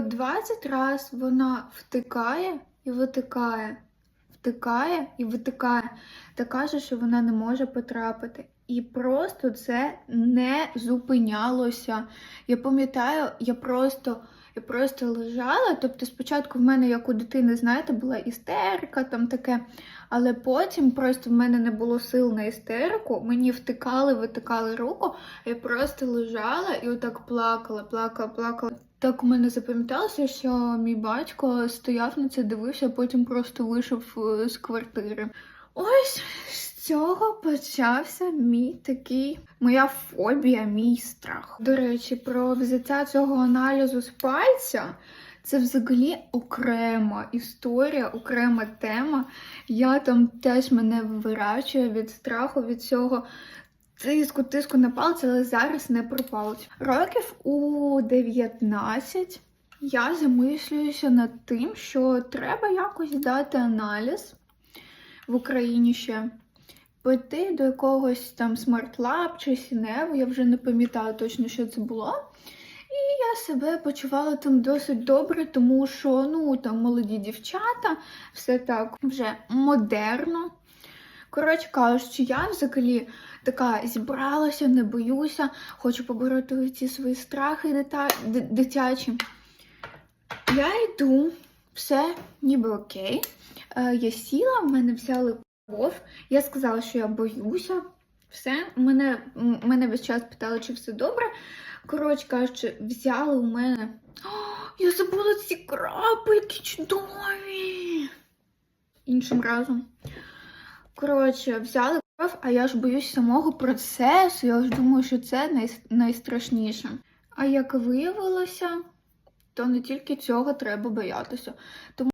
по 20 раз вона втикає і витикає, втикає і витикає, та каже, що вона не може потрапити. І просто це не зупинялося. Я пам'ятаю, я просто, я просто лежала. Тобто, спочатку в мене, як у дитини, знаєте, була істерика, там таке. Але потім просто в мене не було сил на істерику, мені втикали, витикали руку, я просто лежала і отак плакала, плакала, плакала. Так у мене запам'яталося, що мій батько стояв на це, дивився, а потім просто вийшов е, з квартири. Ось цього почався мій такий моя фобія, мій страх. До речі, про взяття цього аналізу з пальця. Це взагалі окрема історія, окрема тема. Я там теж мене виворачує від страху, від цього тиску, тиску на палець, але зараз не про палець. Років у 19 я замислююся над тим, що треба якось дати аналіз в Україні ще. Піти до якогось там смарт-лаб чи сіневу, я вже не пам'ятаю точно, що це було. І я себе почувала там досить добре, тому що ну там молоді дівчата, все так вже модерно. Коротше кажучи, я взагалі така зібралася, не боюся, хочу побороти ці свої страхи дитячі. Я йду, все ніби окей. Е, я сіла, в мене взяли. Я сказала, що я боюся. Все, мене, мене весь час питали, чи все добре. Коротше кажучи, взяли у мене. О, я забула ці крапельки чудові. Іншим разом. Коротше, взяли кров, а я ж боюсь самого процесу. Я ж думаю, що це най... найстрашніше. А як виявилося, то не тільки цього треба боятися. Тому